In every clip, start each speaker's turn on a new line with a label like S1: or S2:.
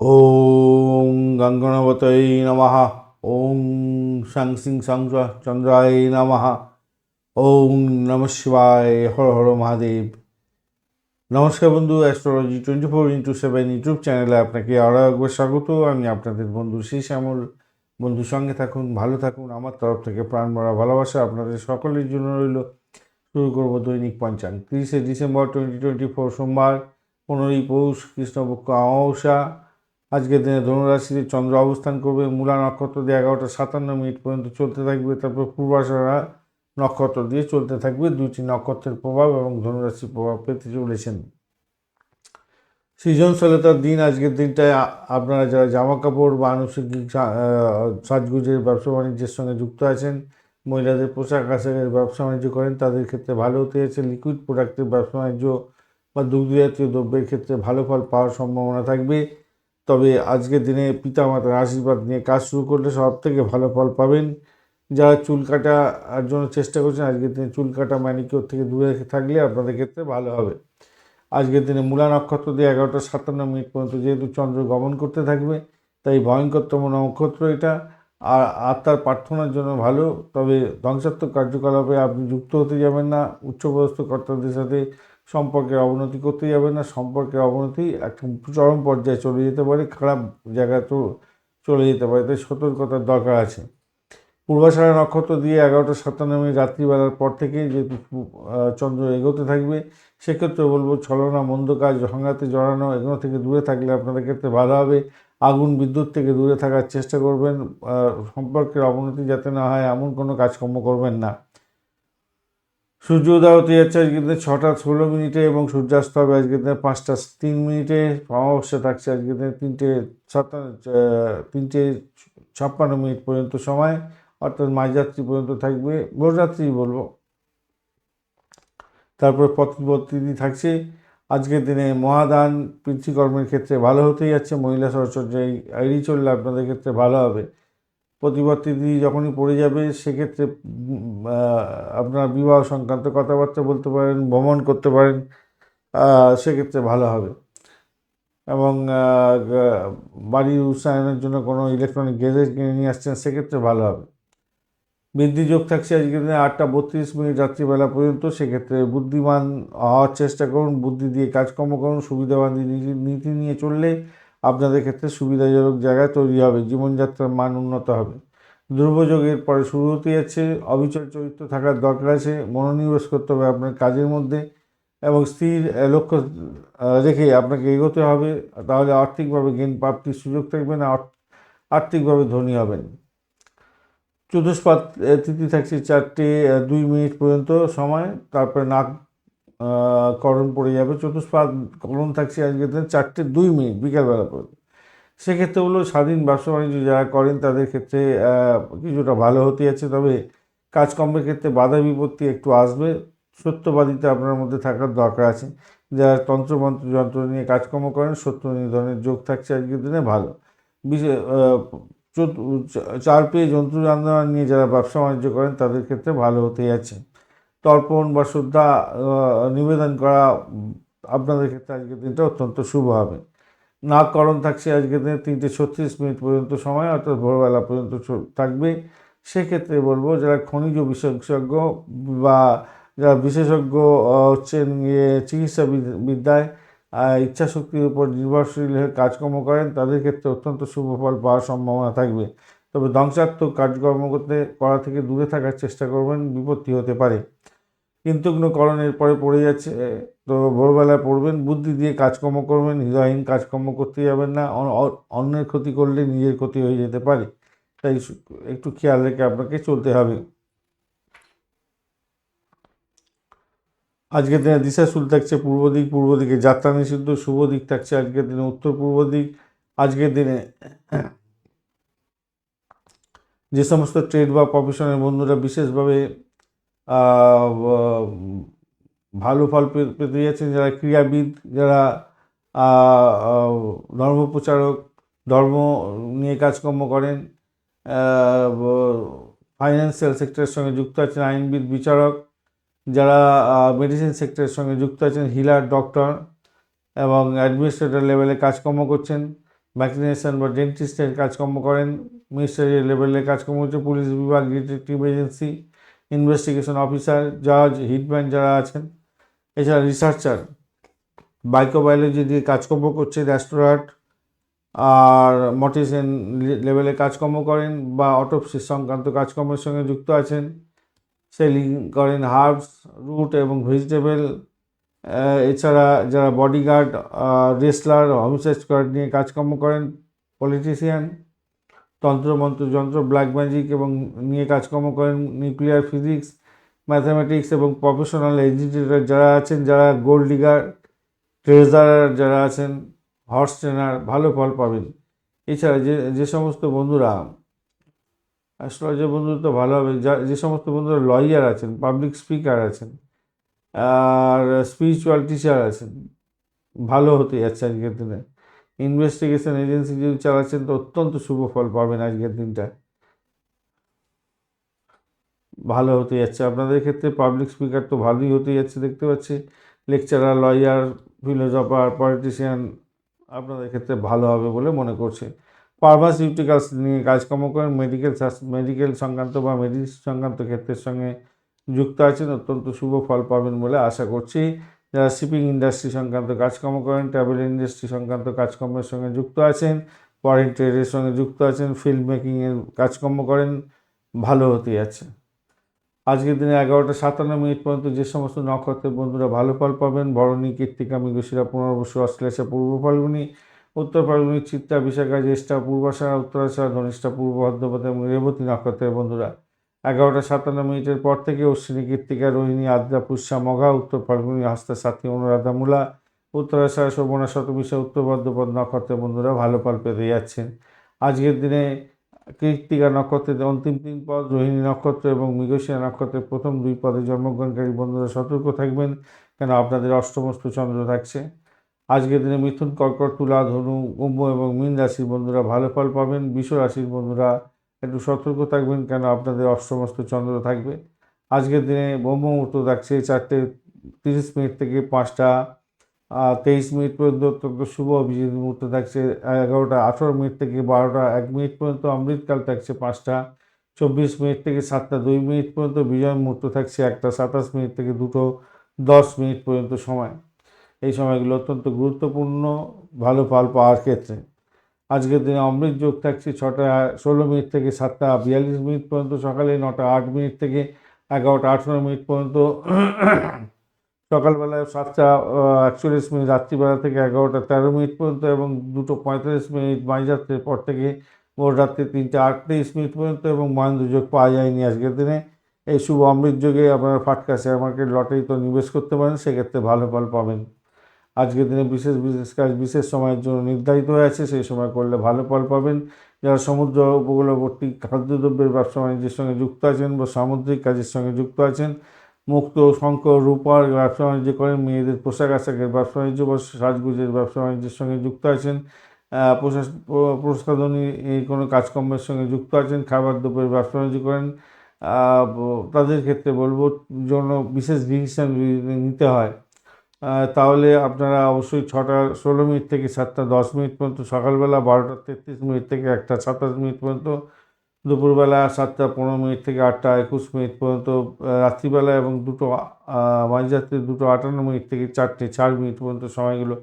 S1: ওং গঙ্গণবতৈ নমঃ। ওং সাং সিং সাং চন্দ্রায় নমঃ। ওং নম শিবায় হর হর মহাদেব। নমস্কার বন্ধু, astrology twenty four into seven YouTube চ্যানেলে আপনাকে আরও একবার স্বাগত। আমি আপনাদের বন্ধু শ্রী শ্যামল। বন্ধুর সঙ্গে থাকুন, ভালো থাকুন। আমার তরফ থেকে প্রাণ ভরা ভালোবাসা আপনাদের সকলের জন্য রইল। শুরু করব দৈনিক পঞ্চাঙ্গ তিরিশে ডিসেম্বর টোয়েন্টি টোয়েন্টি ফোর সোমবার। পনেরোই পৌষ কৃষ্ণপক্ষ অমাবস্যা। আজকের দিনে ধনুরাশিতে চন্দ্র অবস্থান করবে, মূলা নক্ষত্র দিয়ে এগারোটা সাতান্ন মিনিট পর্যন্ত চলতে থাকবে, তারপর পূর্বাশারা নক্ষত্র দিয়ে চলতে থাকবে। দুইটি নক্ষত্রের প্রভাব এবং ধনুরাশির প্রভাব পেতে চলেছেন। সৃজনশীলতার দিন আজকের দিনটায় আপনারা যারা জামা কাপড় বা আনুষঙ্গিক সাজগুজের ব্যবসা বাণিজ্যের সঙ্গে যুক্ত আছেন, মহিলাদের পোশাক আশাকের ব্যবসা বাণিজ্য করেন, তাদের ক্ষেত্রে ভালো হতে যাচ্ছে। লিকুইড প্রোডাক্টের ব্যবসা বাণিজ্য বা দুগ্ধ জাতীয় দ্রব্যের ক্ষেত্রে ভালো ফল পাওয়ার সম্ভাবনা থাকবে। তবে আজকের দিনে পিতামাতার আশীর্বাদ নিয়ে কাজ শুরু করলে সব থেকে ভালো ফল পাবেন। যারা চুল কাটার জন্য চেষ্টা করছেন, আজকের দিনে চুল কাটা ম্যানিকিওর থেকে দূরে থাকলে আপনাদের ক্ষেত্রে ভালো হবে। আজকের দিনে মূলা নক্ষত্র দিয়ে এগারোটা সাতান্ন মিনিট পর্যন্ত যেহেতু চন্দ্র গমন করতে থাকবে, তাই ভয়ঙ্করতম নক্ষত্র এটা। আর আত্মার প্রার্থনার জন্য ভালো, তবে ধ্বংসাত্মক কার্যকলাপে আপনি যুক্ত হতে যাবেন না, উচ্চপদস্থ কর্তাদের সাথে সম্পর্কের অবনতি করতে যাবেন না, সম্পর্কের অবনতি একটা চরম পর্যায়ে চলে যেতে পারে, খারাপ জায়গা তো চলে যেতে পারে, তাই সতর্কতার দরকার আছে। পূর্বাষাঢ়া নক্ষত্র দিয়ে এগারোটা সাতান্ন মিনিট রাত্রিবেলার পর থেকে যেহেতু চন্দ্র এগোতে থাকবে, সেক্ষেত্রে বলব ছলনা, মন্দ কাজ সংঘাতে জড়ানো, এগুলো থেকে দূরে থাকলে আপনাদের ক্ষেত্রে ভালো হবে। আগুন বিদ্যুৎ থেকে দূরে থাকার চেষ্টা করবেন সম্পর্কের অবনতি যাতে না হয় এমন কোনো কাজকর্ম করবেন না। সূর্য উদয় হতে যাচ্ছে আজকের দিনে ছটা ষোলো মিনিটে এবং সূর্যাস্ত হবে আজকের দিনে পাঁচটা তিন মিনিটে। অমাবস্যা থাকছে আজকের দিনে তিনটে সাতান্ন তিনটে ছাপ্পান্ন মিনিট পর্যন্ত সময়। অর্থাৎ মাঝরাত্রি পর্যন্ত থাকবে ভোররাত্রি বলব। তারপর প্রতিপত্তি থাকছে। আজকের দিনে মহাদান পিতৃকর্মের ক্ষেত্রে ভালো হতেই যাচ্ছে, মহিলা সহচর্যা এড়িয়ে চললে আপনাদের ক্ষেত্রে ভালো হবে। প্রতিপত্তি যখনই পড়ে যাবে, সেক্ষেত্রে আপনারা বিবাহ সংক্রান্ত কথাবার্তা বলতে পারেন, ভ্রমণ করতে পারেন সেক্ষেত্রে ভালো হবে। এবং বাড়ির উৎসায়নের জন্য কোনো ইলেকট্রনিক গ্যাজেট কিনে নিয়ে আসছেন, সেক্ষেত্রে ভালো হবে। বৃদ্ধি যোগ থাকছে আজকের দিনে আটটা বত্রিশ মিনিট রাত্রিবেলা পর্যন্ত, সেক্ষেত্রে বুদ্ধিমান হওয়ার চেষ্টা করুন, বুদ্ধি দিয়ে কাজকর্ম করুন সুবিধাবাদী নীতি- নিয়ে চললে আপনাদের ক্ষেত্রে সুবিধাজনক জায়গায় তৈরি হবে, জীবনযাত্রার মান উন্নত হবে। দুর্যোগের পরে শুরু হতে যাচ্ছে, অবিচল চরিত্র থাকার দরকার আছে, মনোনিবেশ করতে হবে আপনার কাজের মধ্যে এবং স্থির লক্ষ্য রেখে আপনাকে এগোতে হবে, তাহলে আর্থিকভাবে জ্ঞান প্রাপ্তির সুযোগ থাকবে না আর্থিকভাবে ধনী হবেন। চতুষ্পাত তিথি থাকছে চারটে দুই মিনিট পর্যন্ত সময়, তারপরে নাক করণ পড়ে যাবে। চতুষ্পাত করণ থাকছে আজকে দিনে চারটে দুই মিনিট, বিকালবেলা পর্যন্ত। সেক্ষেত্রে হলো স্বাধীন ব্যবসা বাণিজ্য যারা করেন, তাদের ক্ষেত্রে কিছুটা ভালো হতে যাচ্ছে। তবে কাজকর্মের ক্ষেত্রে বাধা বিপত্তি একটু আসবে। সত্যবাদিতা আপনার মধ্যে থাকার দরকার আছে। যারা তন্ত্রমন্ত্র যন্ত্র নিয়ে কাজকর্ম করেন, সত্য নিধনের যোগ থাকছে আজকের দিনে ভালো। বিশেষ চার পেয়ে জন্তু যান্ত্রণা নিয়ে যারা ব্যবসা বাণিজ্য করেন, তাদের ক্ষেত্রে ভালো হতে যাচ্ছে। তর্পণ বা শ্রদ্ধা নিবেদন করা আপনাদের ক্ষেত্রে আজকের দিনটা অত্যন্ত শুভ হবে। নাককরণ থাকছে আজকের দিনে তিনটে ছত্রিশ মিনিট পর্যন্ত সময়, অর্থাৎ ভোরবেলা পর্যন্ত থাকবে। সেক্ষেত্রে বলব, যারা খনিজ বিশেষজ্ঞ বা যারা বিশেষজ্ঞ হচ্ছেন ইয়ে চিকিৎসা বিদ- বিদ্যায় ইচ্ছাশক্তির উপর নির্ভরশীল হয়ে কাজকর্ম করেন, তাদের ক্ষেত্রে অত্যন্ত শুভ ফল পাওয়ার সম্ভাবনা থাকবে। তবে ধ্বংসাত্মক কাজকর্ম করতে, করা থেকে দূরে থাকার চেষ্টা করবেন, বিপত্তি হতে পারে। কিন্তু করণের পরে পড়ে যাচ্ছে, তো ভোরবেলায় পড়বেন, বুদ্ধি দিয়ে কাজকর্ম করবেন, হৃদয়হীন কাজকর্ম করতে যাবেন না অন্যের ক্ষতি করলে নিজের ক্ষতি হয়ে যেতে পারে। তাই একটু খেয়াল রেখে আপনাকে চলতে হবে। আজকের দিনে দিশা দিশাশুল থাকছে পূর্ব দিক পূর্ব দিকে যাত্রা নিষিদ্ধ শুভ দিক থাকছে আজকের দিনে উত্তর পূর্ব দিক আজকের দিনে যে সমস্ত ট্রেড বা প্রফেশনের বন্ধুরা বিশেষভাবে ভালো ফল পেতে যাচ্ছেন যারা ক্রীড়াবিদ যারা আহ, আহ, ধর্ম প্রচারক ধর্ম নিয়ে কাজকর্ম করেন ফাইন্যান্সিয়াল সেক্টরের সঙ্গে যুক্ত আছেন আইনবিদ বিচারক যারা মেডিসিন সেক্টরের সঙ্গে যুক্ত আছেন হিলার ডক্টর এবং অ্যাডমিনিস্ট্রেটর লেভেলে কাজকর্ম করছেন ভ্যাকসিনেশন বা ডেন্টিস্টের কাজকর্ম করেন মিনিস্টারি লেভেলে কাজকর্ম হচ্ছে পুলিশ বিভাগ ডিটেকটিভ এজেন্সি ইনভেস্টিগেশন অফিসার জাজ হিটম্যান যারা আছেন, এছাড়া রিসার্চার বায়োবায়োলজি দিয়ে কাজকর্ম করছে অ্যাস্ট্রোনাট আর মটিসেন লেভেলে কাজকর্ম করেন বা অটোপসি সংক্রান্ত কাজকর্মের সঙ্গে যুক্ত আছেন। সেলিং করেন হার্বস, রুট এবং ভেজিটেবল এছাড়া যারা বডিগার্ড রেসলার, হোমসাইজ গার্ড নিয়ে কাজকর্ম করেন, পলিটিশিয়ান, তন্ত্রমন্ত্র, যন্ত্র, ব্ল্যাক ম্যাজিক এবং নিয়ে কাজকর্ম করেন, নিউক্লিয়ার ফিজিক্স, ম্যাথামেটিক্স এবং প্রফেশনাল এডুকেটর যারা আছেন, যারা গোল্ড ডিগার, ট্রেজারার যারা আছেন, হর্স ট্রেনার, ভালো ফল পাবেন। এছাড়া যে যে সমস্ত বন্ধুরা অ্যাস্ট্রোলজার বন্ধুরা তো ভালো হবে। যা, যে সমস্ত বন্ধুরা লয়ার আছেন পাবলিক স্পিকার আছেন, আর স্পিরিচুয়াল টিচার আছেন, ভালো হতে যাচ্ছে আজকের দিনে। ইনভেস্টিগেশন এজেন্সি যদি চালাচ্ছেন তো অত্যন্ত শুভ ফল পাবেন আজকের দিনটা। ভালো হতে যাচ্ছে। আপনাদের ক্ষেত্রে পাবলিক স্পিকার তো ভালোই হতে যাচ্ছে, দেখতে পাচ্ছি। লেকচারার লয়ার ফিলোজফার পলিটিশিয়ান আপনাদের ক্ষেত্রে ভালো হবে বলে মনে করছে। ফার্মাসিউটিক্যালস নিয়ে কাজকর্ম করেন মেডিকেল মেডিকেল সংক্রান্ত বা মেডিসিন সংক্রান্ত ক্ষেত্রের সঙ্গে যুক্ত আছেন, অত্যন্ত শুভ ফল পাবেন বলে আশা করছি। যারা শিপিং ইন্ডাস্ট্রি সংক্রান্ত কাজকর্ম করেন ট্রাভেল ইন্ডাস্ট্রি সংক্রান্ত কাজকর্মের সঙ্গে যুক্ত আছেন ফরেন ট্রেডের সঙ্গে যুক্ত আছেন ফিল্ম মেকিংয়ের কাজকর্ম করেন, ভালো হতে যাচ্ছে। আজকের দিনে এগারোটা সাতান্ন মিনিট পর্যন্ত যে সমস্ত নক্ষত্রের বন্ধুরা ভালো ফল পাবেন ভরণী কীর্তিকা, মৃগশিরা, পুনর্বসু, অশ্লেষা, পূর্ব ফাল্গুনি উত্তর ফাল্গুনি চিত্তা বিশাখা জ্যেষ্ঠা পূর্বাষাঢ়া উত্তরাষাঢ়া ধনিষ্ঠা, পূর্ব ভদ্রপদ এবং রেবতী নক্ষত্রের বন্ধুরা। এগারোটা সাতান্ন মিনিটের পর থেকে অশ্বিনী কীর্তিকা, রোহিণী, আদ্রা, পুষ্যা মঘা উত্তর ফাল্গুনি হস্তা সাথী অনুরাধা মূলা উত্তরাষাঢ়া শোভনা, শতবিশা, উত্তর ভদ্রপদ নক্ষত্রের বন্ধুরা ভালো ফল পেতে যাচ্ছেন। আজকের দিনে কৃত্তিকা নক্ষত্রের অন্তিম তিন পদ, রোহিণী নক্ষত্র এবং মৃগশিরা নক্ষত্রের প্রথম দুই পদে জন্মগ্রহণকারী বন্ধুরা সতর্ক থাকবেন, কেন আপনাদের অষ্টমস্ত চন্দ্র থাকছে। আজকের দিনে মিথুন কর্কট, তুলা, ধনু, কুম্ভ এবং মীন রাশির বন্ধুরা ভালো ফল পাবেন। বিশ্ব রাশির বন্ধুরা একটু সতর্ক থাকবেন কেন আপনাদের অষ্টমস্ত চন্দ্র থাকবে। আজকের দিনে ব্রহ্ম মুহূর্ত থাকছে চারটে তিরিশ মিনিট থেকে পাঁচটা তেইশ মিনিট পর্যন্ত অত্যন্ত শুভ অভিজিৎ মুহূর্ত থাকছে, এগারোটা, আঠেরো মিনিট থেকে বারোটা, এক মিনিট পর্যন্ত অমৃতকাল থাকছে পাঁচটা, চব্বিশ মিনিট থেকে সাতটা, দুই মিনিট পর্যন্ত বিজয় মুহূর্ত থাকছে একটা, সাতাশ মিনিট থেকে দুটো, দশ মিনিট পর্যন্ত সময়। এই সময়গুলো অত্যন্ত গুরুত্বপূর্ণ, ভালো ফল পাওয়ার ক্ষেত্রে। আজকের দিনে অমৃত যোগ থাকছে ছটা, ষোলো মিনিট থেকে সাতটা, বিয়াল্লিশ মিনিট পর্যন্ত সকালে নটা, আট মিনিট থেকে এগারোটা, আঠেরো মিনিট পর্যন্ত সকালবেলায় সাতটা, একচল্লিশ মিনিট, রাত্রিবেলা থেকে এগারোটা, তেরো মিনিট পর্যন্ত এবং দুটো পঁয়তাল্লিশ মিনিট মাঝরাত্রের পর থেকে ভোর রাত্রি তিনটে, আটত্রিশ মিনিট পর্যন্ত এবং মহেন্দ্র যোগ পাওয়া যায়নি আজকের দিনে। এই শুভ অমৃত যোগে আপনারা ফাটকা শেয়ার মার্কেট লটারি তো নিবেশ করতে পারেন, সেক্ষেত্রে ভালো ফল পাবেন। আজকের দিনে বিশেষ বিশেষ কাজ, বিশেষ সময়ের জন্য নির্ধারিত হয়ে আছে, সেই সময় করলে ভালো ফল পাবেন। যারা সমুদ্র উপকূলবর্তী খাদ্যদ্রব্যের ব্যবসা বাণিজ্যের সঙ্গে যুক্ত আছেন বা সামুদ্রিক কাজের সঙ্গে যুক্ত আছেন, মুক্ত শঙ্খ রূপার ব্যবসা বাণিজ্য করেন, মেয়েদের পোশাক আশাকের ব্যবসা বাণিজ্য বা সাজগুজের ব্যবসা বাণিজ্যের সঙ্গে যুক্ত আছেন প্রসাদনী এই কোনো কাজকর্মের সঙ্গে যুক্ত আছেন, খাবার দ্রব্যের ব্যবসা বাণিজ্য করেন তাদের ক্ষেত্রে বলব জন্য বিশেষ ডিসিশন নিতে হয়। তাহলে আপনারা অবশ্যই ছটা ষোলো মিনিট থেকে সাতটা দশ মিনিট পর্যন্ত, সকালবেলা বারোটা তেত্রিশ মিনিট থেকে একটা সাতাশ মিনিট পর্যন্ত, দুপুরবেলা সাতটা পনেরো মিনিট থেকে আটটা একুশ মিনিট পর্যন্ত রাত্রিবেলা এবং দুটো মাঝরাত্রি দুটো আটান্ন মিনিট থেকে চারটে চার মিনিট পর্যন্ত সময়গুলো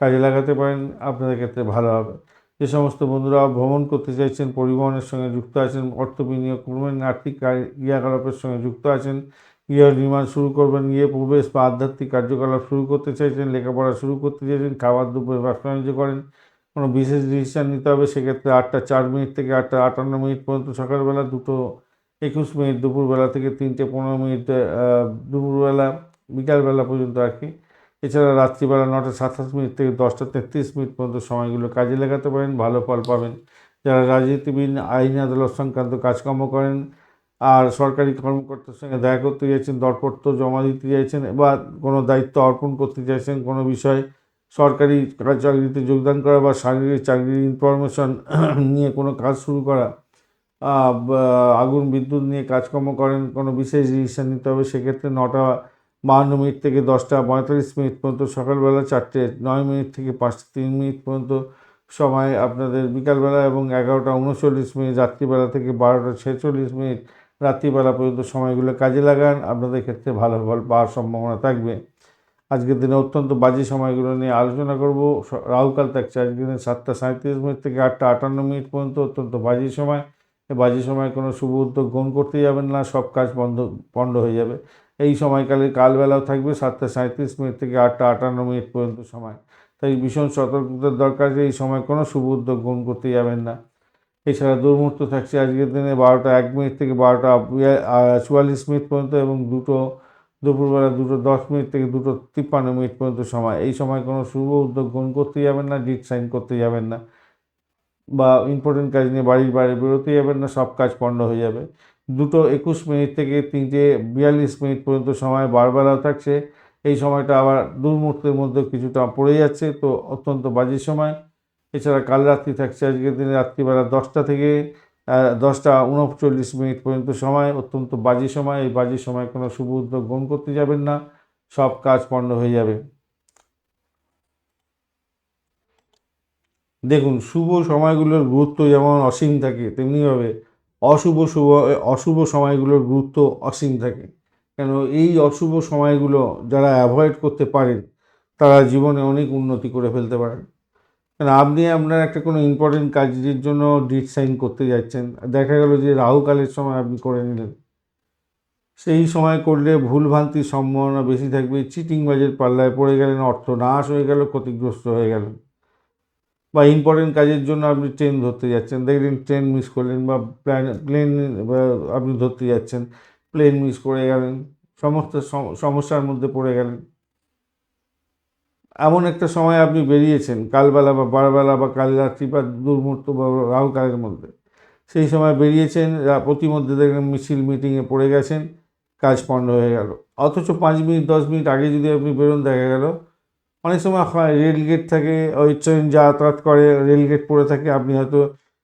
S1: কাজে লাগাতে পারেন, আপনাদের ক্ষেত্রে ভালো হবে। যে সমস্ত বন্ধুরা ভ্রমণ করতে চাইছেন, পরিবহনের সঙ্গে যুক্ত আছেন, অর্থ বিনিয়োগ করবেন, আর্থিক ক্রিয়াকলাপের সঙ্গে যুক্ত আছেন গৃহ নির্মাণ শুরু করবেন, গিয়ে প্রবেশ বা আধ্যাত্মিক কার্যকলাপ শুরু করতে চাইছেন, লেখাপড়া শুরু করতে চাইছেন, খাবার, দুপুরে ব্যবসা বাণিজ্য করেন, কোনো বিশেষ ডিসিশান নিতে হবে, সেক্ষেত্রে আটটা চার মিনিট থেকে আটটা আটান্ন মিনিট পর্যন্ত সকালবেলা, দুটো একুশ মিনিট দুপুরবেলা থেকে তিনটে পনেরো মিনিট দুপুরবেলা, বিকালবেলা পর্যন্ত আর কি। এছাড়া রাত্রিবেলা নটা সাতাশ মিনিট থেকে দশটা তেত্রিশ মিনিট পর্যন্ত সময়গুলো কাজে লাগাতে পারেন, ভালো ফল পাবেন। যারা রাজনীতিবিদ, আইন, আদালত সংক্রান্ত কাজকর্ম করেন আর সরকারি কর্মকর্তার সঙ্গে দেখা করতে চাইছেন দরপত্র জমা দিতে চাইছেন বা কোনো দায়িত্ব অর্পণ করতে চাইছেন কোনো বিষয়ে সরকারি চাকরিতে যোগদান করা বা শারীরিক চাকরির ইনফরমেশন নিয়ে কোনো কাজ শুরু করা আগুন বিদ্যুৎ নিয়ে কাজকর্ম করেন, কোনো বিশেষ ডিসিশন নিতে হবে, সেক্ষেত্রে নটা বাহান্ন মিনিট থেকে দশটা পঁয়তাল্লিশ মিনিট পর্যন্ত সকালবেলা চারটে নয় মিনিট থেকে পাঁচটা তিন মিনিট পর্যন্ত সময় আপনাদের বিকালবেলা এবং এগারোটা উনচল্লিশ মিনিট, রাত্রিবেলা থেকে বারোটা ছেচল্লিশ মিনিট রাত্রিবেলা পর্যন্ত সময়গুলো কাজে লাগান। আপনাদের ক্ষেত্রে ভালো ফল পাওয়ার সম্ভাবনা থাকবে। আজকের দিনে অত্যন্ত বাজে সময়গুলো নিয়ে আলোচনা করব। রাহুকাল থাকছে আজকের দিনে সাতটা সাঁত্রিশ মিনিট থেকে আটটা আটান্ন মিনিট পর্যন্ত অত্যন্ত বাজে সময়। বাজে সময় কোনো শুভ উদ্যোগ গ্রহণ করতে যাবেন না, সব কাজ বন্ধ পণ্ড হয়ে যাবে। এই সময়কালে কালবেলাও থাকবে সাতটা সাঁত্রিশ মিনিট থেকে আটটা আটান্ন মিনিট পর্যন্ত সময়। তাই ভীষণ সতর্কতার দরকার যে এই সময় কোনো শুভ উদ্যোগ গ্রহণ করতে যাবেন না। এছাড়া দুর্মুহূর্ত থাকছে আজকের দিনে বারোটা, এক মিনিট থেকে বারোটা চুয়াল্লিশ মিনিট পর্যন্ত এবং দুটো দুপুরবেলা দুটো দশ মিনিট থেকে দুটো তিপ্পান্ন মিনিট পর্যন্ত সময়। এই সময় কোনো শুভ উদ্যোগ গ্রহণ করতে যাবেন না ডিট সাইন করতে যাবেন না বা ইম্পর্টেন্ট কাজ নিয়ে বাড়ির বাইরে বেরোতে যাবেন না, সব কাজ পণ্ড হয়ে যাবে। দুটো একুশ মিনিট থেকে তিনটে বিয়াল্লিশ মিনিট পর্যন্ত সময় বারবেলাও থাকছে। এই সময়টা আবার দুর্মুহূর্তের মধ্যে কিছুটা পড়ে যাচ্ছে, তো অত্যন্ত বাজে সময়। এছাড়া কাল রাত্রি থাকছে আজকের দিনে রাত্রিবেলা দশটা থেকে দশটা উনচল্লিশ মিনিট পর্যন্ত সময়, অত্যন্ত বাজে সময়। এই বাজে সময় কোনো শুভ উদ্যোগ গ্রহণ করতে যাবেন না, সব কাজ পণ্ড হয়ে যাবে। দেখুন, শুভ সময়গুলোর গুরুত্ব যেমন অসীম থাকে, তেমনিভাবে অশুভ শুভ, অশুভ সময়গুলোর গুরুত্ব অসীম থাকে। কেন, এই অশুভ সময়গুলো যারা অ্যাভয়েড করতে পারেন, তারা জীবনে অনেক উন্নতি করে ফেলতে পারেন। কেন? আপনি আপনার একটা কোনো ইম্পর্টেন্ট কাজের জন্য ডিট সাইন করতে যাচ্ছেন। দেখা গেল যে রাহুকালের সময় আপনি করে নিলেন। সেই সময় করলে ভুলভ্রান্তির সম্ভাবনা বেশি থাকবে। চিটিং বাজের পাল্লায় পড়ে গেলেন, অর্থ নাশ হয়ে গেল, ক্ষতিগ্রস্ত হয়ে গেলেন। বা ইম্পর্টেন্ট কাজের জন্য আপনি ট্রেন ধরতে যাচ্ছেন। দেখলেন ট্রেন মিস করলেন বা প্ল্যান প্লেন আপনি ধরতে যাচ্ছেন। প্লেন মিস করে গেলেন। সমস্ত সম- সমস্যার মধ্যে পড়ে গেলেন। এমন একটা সময় আপনি বেরিয়েছেন, কালবেলা বা বারবেলা বা কাল রাত্রি বা দুর্মূর্ত বা রাহুকালের মধ্যে। সেই সময় বেরিয়েছেন প্রতিমধ্যে দেখলেন মিছিল মিটিংয়ে পড়ে গেছেন, কাজ পণ্ড হয়ে গেল। অথচ পাঁচ মিনিট, দশ মিনিট আগে যদি আপনি বেরোন, দেখা গেল অনেক সময় হয় রেলগেট থাকে, ওই ট্রেন যাতায়াত করে রেলগেট পড়ে থাকে, আপনি হয়তো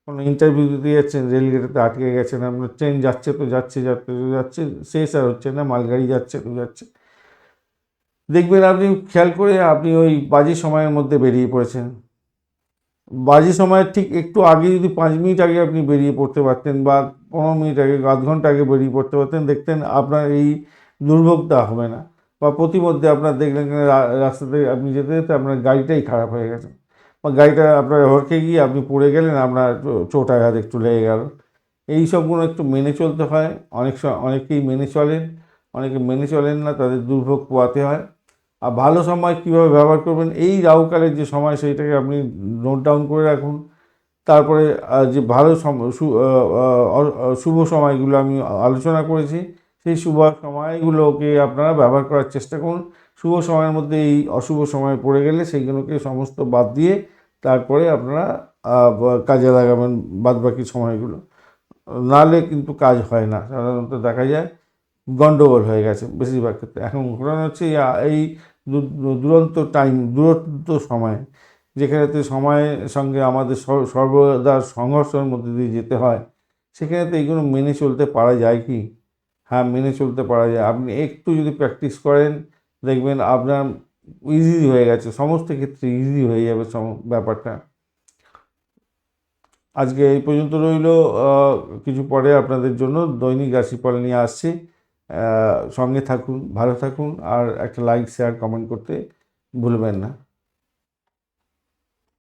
S1: কোনো ইন্টারভিউ দিতে যাচ্ছেন রেলগেটেতে আটকে গেছেন, আপনার ট্রেন যাচ্ছে তো যাচ্ছে যাচ্ছে তো যাচ্ছে, শেষ আর হচ্ছে না, মালগাড়ি যাচ্ছে তো যাচ্ছে। দেখবেন আপনি খেয়াল করে আপনি ওই বাজে সময়ের মধ্যে বেরিয়ে পড়েছেন। বাজে সময়ের ঠিক একটু আগে যদি পাঁচ মিনিট আগে আপনি বেরিয়ে পড়তে পারতেন বা পনেরো মিনিট আগে, আধ ঘণ্টা আগে বেরিয়ে পড়তে পারতেন, দেখতেন আপনার এই দুর্ভোগটা হবে না বা প্রতিমধ্যে আপনার দেখলেন রাস্তাতে আপনি যেতে যেতে আপনার গাড়িটাই খারাপ হয়ে গেছে। বা গাড়িটা আপনার হরকে গিয়ে আপনি পড়ে গেলেন, আপনার চো- চোট আঘাত একটু লেগে গেল। এই সবগুলো একটু মেনে চলতে হয়। অনেক অনেকেই মেনে চলেন, অনেকে মেনে চলেন না, তাদের দুর্ভোগ পোয়াতে হয়। আর ভালো সময় কীভাবে ব্যবহার করবেন, এই রাহুকালের যে সময় সেইটাকে আপনি নোট ডাউন করে রাখুন। তারপরে যে ভালো শুভ সময়গুলো আমি আলোচনা করেছি, সেই শুভ সময়গুলোকে আপনারা ব্যবহার করার চেষ্টা করুন। শুভ সময়ের মধ্যে এই অশুভ সময় পড়ে গেলে সেইগুলোকে সমস্ত বাদ দিয়ে তারপরে আপনারা কাজে লাগাবেন বাদ বাকি সময়গুলো। নাহলে কিন্তু কাজ হয় না, সাধারণত দেখা যায় গন্ডগোল হয়ে গেছে বেশিরভাগ ক্ষেত্রে। এখন ঘটনা হচ্ছে, এই দুরন্ত টাইম দূরত্ব সময় যেখানেতে সময়ের সঙ্গে আমাদের সর- সর্বদা সংঘর্ষের মধ্যে দিয়ে যেতে হয় সেখানেতে এইগুলো মেনে চলতে পারা যায় কি? হ্যাঁ মেনে চলতে পারা যায়। আপনি একটু যদি প্র্যাকটিস করেন, দেখবেন আপনার ইজি হয়ে গেছে, সমস্ত ক্ষেত্রে ইজি হয়ে যাবে সম- ব্যাপারটা। আজকে এই পর্যন্ত রইল কিছু পরে আপনাদের জন্য দৈনিক রাশিফল নিয়ে আসছি। সঙ্গে থাকুন ভালো থাকুন আর একটা লাইক শেয়ার কমেন্ট করতে ভুলবেন না।